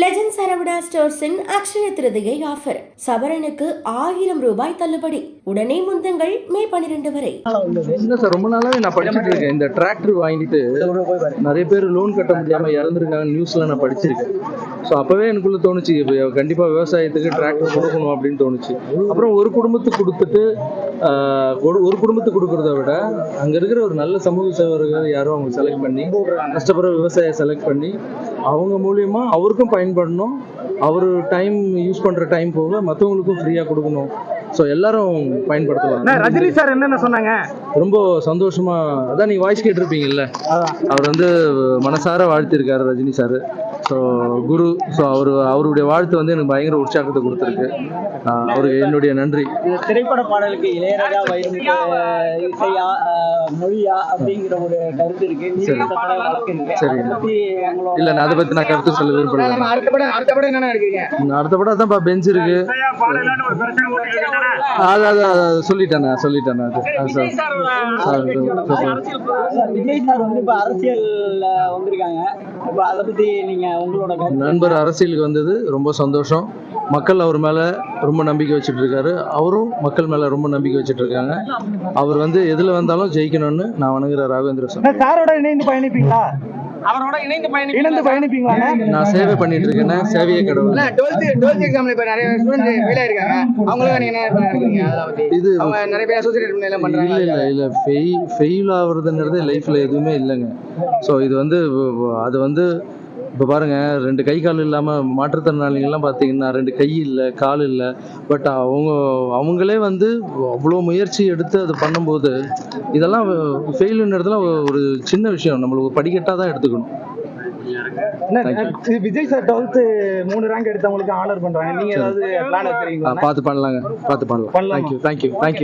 Legend Saravana ஸ்டோர்ஸின் Akshaya Tritiya offer சவரனுக்கு ஆயிரம் ரூபாய் தள்ளுபடி. உடனே முந்தங்கள் மே பனிரெண்டு வரை. என்ன சார் ரொம்ப நாளாவே நான் படிச்சுட்டு இருக்கேன். இந்த டிராக்டர் வாங்கிட்டு நிறைய பேர் லோன் கட்ட முடியாம இறந்துருக்காங்க நியூஸ்ல நான் படிச்சிருக்கேன். ஸோ அப்பவே எனக்குள்ள தோணுச்சு கண்டிப்பா விவசாயத்துக்கு டிராக்டர் கொடுக்கணும் அப்படின்னு தோணுச்சு. அப்புறம் ஒரு குடும்பத்துக்கு கொடுத்துட்டு ஒரு- ஒரு குடும்பத்துக்கு கொடுக்கறத விட அங்க இருக்கிற ஒரு நல்ல சமூக சேவர்கள் யாரோ அவங்க செலக்ட் பண்ணி கஷ்டப்படுற விவசாயியை செலக்ட் பண்ணி அவங்க மூலியமா அவருக்கும் பயன்படணும். அவர் டைம் யூஸ் பண்ற டைம் போக மற்றவங்களுக்கும் ஃப்ரீயா கொடுக்கணும். ஸோ எல்லாரும் பயன்படுத்தலாம். ரஜினி சார் என்னென்ன சொன்னாங்க? ரொம்ப சந்தோஷமா அதான் நீங்க வாய்ஸ் கேட்டிருப்பீங்கல்ல. அவர் வந்து மனசார வாழ்த்திருக்காரு ரஜினி சார். ஸோ குரு ஸோ அவர் அவருடைய வாழ்த்து வந்து எனக்கு பயங்கர உற்சாகத்தை கொடுத்துருக்கு. அவருக்கு என்னுடைய நன்றி. இந்த திரைப்பட பாடலுக்கு இளையராஜா வைரமுத்து இசையா மொழியா அப்படிங்கிற ஒரு கருத்து இருக்கு. சரி. இல்ல நான் அதை பத்தி நான் கருத்து சொல்ல விரும்பல. அடுத்த படம் அடுத்த படம் என்னென்ன எடுக்கிறீங்க? நான் அடுத்த படம் தான் பெஞ்ச் இருக்கு. அது அது அது சொல்லிட்டேன் சொல்லிட்டேன் அது அரசியல்ல வந்திருக்காங்க. இப்ப அதை உங்களோட நண்பர் அரசியலுக்கு வந்தது ரொம்ப சந்தோஷம். மக்கள் அவர் மேல ரொம்ப நம்பிக்கை வச்சுட்டு இருக்காரு அவரும் மக்கள் மேல ரொம்ப நம்பிக்கை வச்சுட்டு இருக்காங்க அவர் வந்து எதுல வந்தாலும் ஜெயிக்கணும்னு நான் வணங்குற ராகவேந்திர சாமி சாரோட இணைந்து பயணிப்பீங்களா? அவரோட இணைந்து பயணி இணைந்து பயணிப்பீங்களா? நான் சேவை பண்ணிட்டு இருக்கேன்னா சேவையே கடவுள். டுவெல்த் டுவெல்த் எக்ஸாம்ல இப்ப நிறைய ஸ்டூடெண்ட் ஃபெயில் ஆயிருக்காங்க. அவங்களுக்கு நீங்க என்ன பத்தி. இது அவங்க நிறைய பேர் அசோசியேட் எல்லாம் இல்ல பண்றாங்க. இல்ல இல்ல. ஃபெயில் ஃபெயில் ஆகுறதுங்கிறது லைஃப்ல எதுவுமே இல்லைங்க. ஸோ இது வந்து அது வந்து இப்போ பாருங்க ரெண்டு கை கால் இல்லாம மாற்றுத்திறனாளிகள்லாம் பார்த்தீங்கன்னா ரெண்டு கை இல்லை கால் இல்லை பட் அவங்க அவங்களே வந்து அவ்வளோ முயற்சி எடுத்து அது பண்ணும்போது இதெல்லாம் ஃபெயிலுன்றதுலாம் ஒரு சின்ன விஷயம். நம்மளுக்கு படிக்கட்டாக தான் எடுத்துக்கணும். விஜய் சார் டுவெல்த் மூணு ரேங்க் எடுத்தவங்களுக்கு ஆனர் பண்றாங்க. நீங்க ஏதாவது பிளான் வச்சிருக்கீங்களா? பார்த்து பண்ணலாங்க. பார்த்து பண்ணலாம். பண்ணலாமா? Thank you thank you thank you